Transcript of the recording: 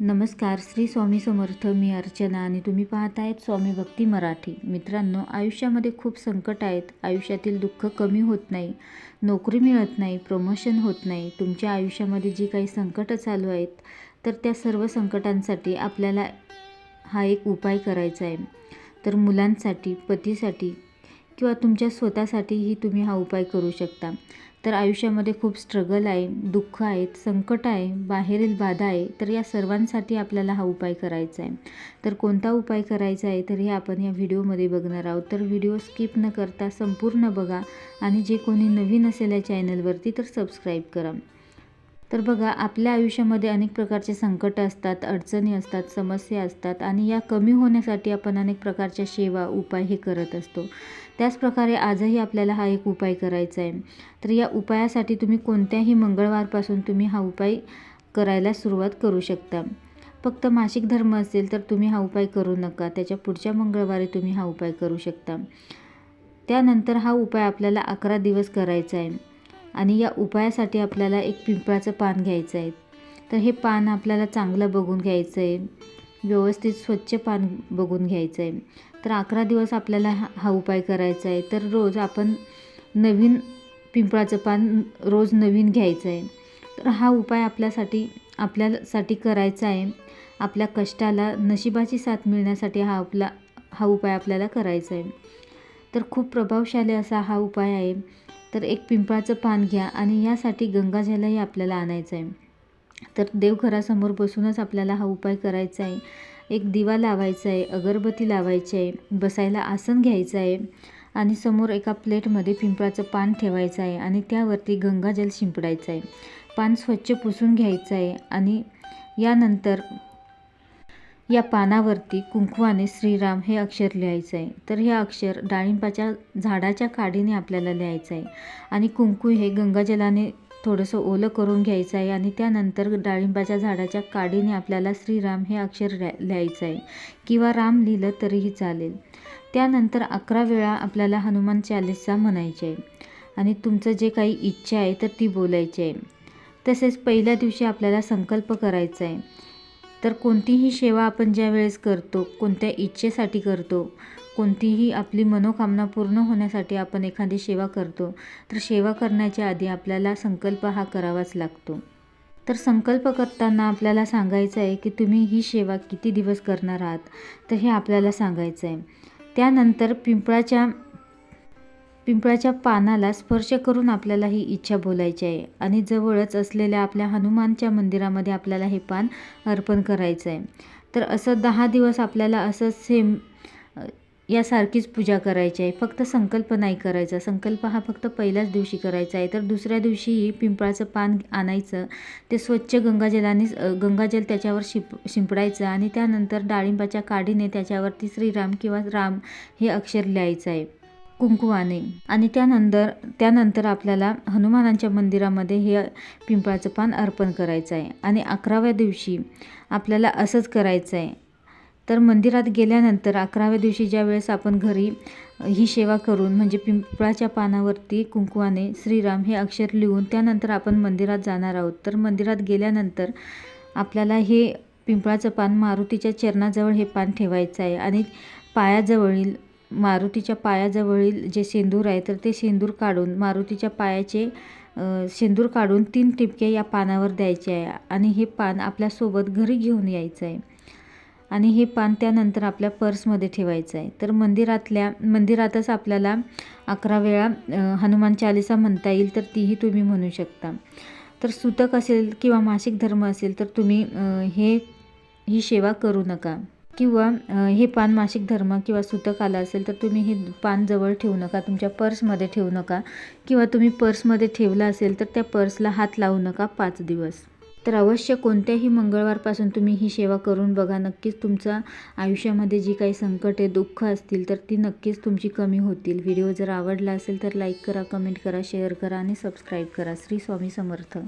नमस्कार श्री स्वामी समर्थ मी अर्चना आणि तुम्ही पाहत आहेत स्वामी भक्ती मराठी. मित्रांनो आयुष्यामध्ये खूप संकट आहेत. आयुष्यातील दुःख कमी होत नाही नोकरी मिळत नाही प्रमोशन होत नाही. तुमच्या आयुष्यामध्ये जी काही संकटं चालू आहेत तर त्या सर्व संकटांसाठी आपल्याला हा एक उपाय करायचा आहे. तर मुलांसाठी पतीसाठी किंवा तुमच्या स्वतःसाठीही तुम्ही हा उपाय करू शकता. तर आयुष्यामध्ये खूप स्ट्रगल आहे दुःख आहेत संकट आहे बाहेरील बाधा आहे तर या सर्वांसाठी आपल्याला हा उपाय करायचा आहे. तर कोणता उपाय करायचा आहे तर हे आपण या व्हिडिओमध्ये बघणार आहोत. तर व्हिडिओ स्किप न करता संपूर्ण बघा आणि जे कोणी नवीन असेल या चॅनलवरती तर सबस्क्राईब करा. तर बघा आपल्या आयुष्यामध्ये अनेक प्रकारचे संकट असतात अडचणी असतात समस्या असतात आणि या कमी होण्यासाठी आपण अनेक प्रकारच्या सेवा उपाय हे करत असतो. त्याचप्रकारे आजही आपल्याला हा एक उपाय करायचा आहे. तर या उपायासाठी तुम्ही कोणत्याही मंगळवारपासून तुम्ही हा उपाय करायला सुरुवात करू शकता. फक्त मासिक धर्म असेल तर तुम्ही हा उपाय करू नका. त्याच्या पुढच्या मंगळवारी तुम्ही हा उपाय करू शकता. त्यानंतर हा उपाय आपल्याला अकरा दिवस करायचा आहे. आणि या उपायासाठी आपल्याला एक पिंपळाचं पान घ्यायचं आहे. तर हे पान आपल्याला चांगलं बघून घ्यायचं आहे. व्यवस्थित स्वच्छ पान बघून घ्यायचं आहे. तर अकरा दिवस आपल्याला हा हा उपाय करायचा आहे. तर रोज आपण नवीन पिंपळाचं पान रोज नवीन घ्यायचं आहे. तर हा उपाय आपल्यासाठी आपल्यासाठी करायचा आहे. आपल्या कष्टाला नशिबाची साथ मिळण्यासाठी हा आपला हा उपाय आपल्याला करायचा आहे. तर खूप प्रभावशाली असा हा उपाय आहे. तर एक पिंपळाचं पान घ्या आणि यासाठी गंगाजलही आपल्याला आणायचं आहे. तर देवघरासमोर बसूनच आपल्याला हा उपाय करायचा आहे. एक दिवा लावायचा आहे अगरबत्ती लावायची आहे बसायला आसन घ्यायचं आहे आणि समोर एका प्लेटमध्ये पिंपळाचं पान ठेवायचं आहे आणि त्यावरती गंगाजल शिंपडायचं आहे. पान स्वच्छ पुसून घ्यायचं आहे आणि यानंतर या पानावरती कुंकवाने श्रीराम हे अक्षर लिहायचं आहे तर हे अक्षर डाळिंबाच्या झाडाच्या काडीने आपल्याला लिहायचं आहे आणि कुंकू हे गंगाजलाने थोडंसं ओलं करून घ्यायचं आहे आणि त्यानंतर डाळिंबाच्या झाडाच्या काडीने आपल्याला श्रीराम हे अक्षर लिहायचं आहे किंवा राम लिहिलं तरीही चालेल. त्यानंतर अकरा वेळा आपल्याला हनुमान चालीसा म्हणायचे आहे आणि तुमचं जे काही इच्छा आहे तर ती बोलायची आहे तसेच पहिल्या दिवशी आपल्याला संकल्प करायचा आहे तर कोणतीही सेवा आपण ज्या वेळेस करतो कोणत्या इच्छेसाठी करतो कोणतीही आपली मनोकामना पूर्ण होण्यासाठी आपण एखादी सेवा करतो तर सेवा करण्याच्या आधी आपल्याला संकल्प हा करावाच लागतो. तर संकल्प करताना आपल्याला सांगायचं आहे की तुम्ही ही सेवा किती दिवस करणार आहात? तर हे आपल्याला सांगायचं आहे. त्यानंतर पिंपळाच्या पिंपळाच्या पानाला स्पर्श करून आपल्याला ही इच्छा बोलायची आहे आणि जवळच असलेल्या आपल्या हनुमानच्या मंदिरामध्ये आपल्याला हे पान अर्पण करायचं आहे. तर असं दहा दिवस आपल्याला असं सेम यासारखीच पूजा करायची आहे. फक्त संकल्प नाही करायचा. संकल्प हा फक्त पहिल्याच दिवशी करायचा आहे. तर दुसऱ्या दिवशीही पिंपळाचं पान आणायचं ते स्वच्छ गंगाजलाने गंगाजल त्याच्यावर शिप शिंपडायचं आणि त्यानंतर डाळिंबाच्या काडीने त्याच्यावरती श्रीराम किंवा राम हे अक्षर लिहायचं आहे. कुंकुवाने आणि त्यानंतर त्यानंतर आपल्याला हनुमानांच्या मंदिरामध्ये हे पिंपळाचं पान अर्पण करायचं आहे. आणि अकराव्या दिवशी आपल्याला असंच करायचं आहे. तर मंदिरात गेल्यानंतर अकराव्या दिवशी ज्या वेळेस आपण घरी ही सेवा करून म्हणजे पिंपळाच्या पानावरती कुंकुवाने श्रीराम हे अक्षर लिहून त्यानंतर आपण मंदिरात जाणार आहोत. तर मंदिरात गेल्यानंतर आपल्याला हे पिंपळाचं पान मारुतीच्या चरणाजवळ हे पान ठेवायचं आहे. आणि पायाजवळील मारुतीच्या पायाजवळील जे शेंदूर आहे तर ते शेंदूर काढून मारुतीच्या पायाचे शेंदूर काढून तीन टिपके या पानावर द्यायचे आहे आणि हे पान आपल्यासोबत घरी घेऊन यायचं आहे. आणि हे पान त्यानंतर आपल्या पर्समध्ये ठेवायचं आहे. तर मंदिरातल्या मंदिरातच आपल्याला अकरा वेळा हनुमान चालिसा म्हणता येईल तर तीही तुम्ही म्हणू शकता. तर सुतक असेल किंवा मासिक धर्म असेल तर तुम्ही हे ही सेवा करू नका. किंवा हे पान मासिक धर्म किंवा सुतक आलं असेल तर तुम्ही हे पान जवळ ठेवू नका तुमच्या पर्समध्ये ठेवू नका. किंवा तुम्ही पर्समध्ये ठेवलं असेल तर त्या पर्सला हात लावू नका पाच दिवस. तर अवश्य कोणत्याही मंगळवारपासून तुम्ही ही सेवा करून बघा नक्कीच तुमचा आयुष्यामध्ये जी काही संकटे दुःख असतील तर ती नक्कीच तुमची कमी होतील. व्हिडिओ जर आवडला असेल तर लाईक करा कमेंट करा शेअर करा आणि सबस्क्राईब करा. श्री स्वामी समर्थ.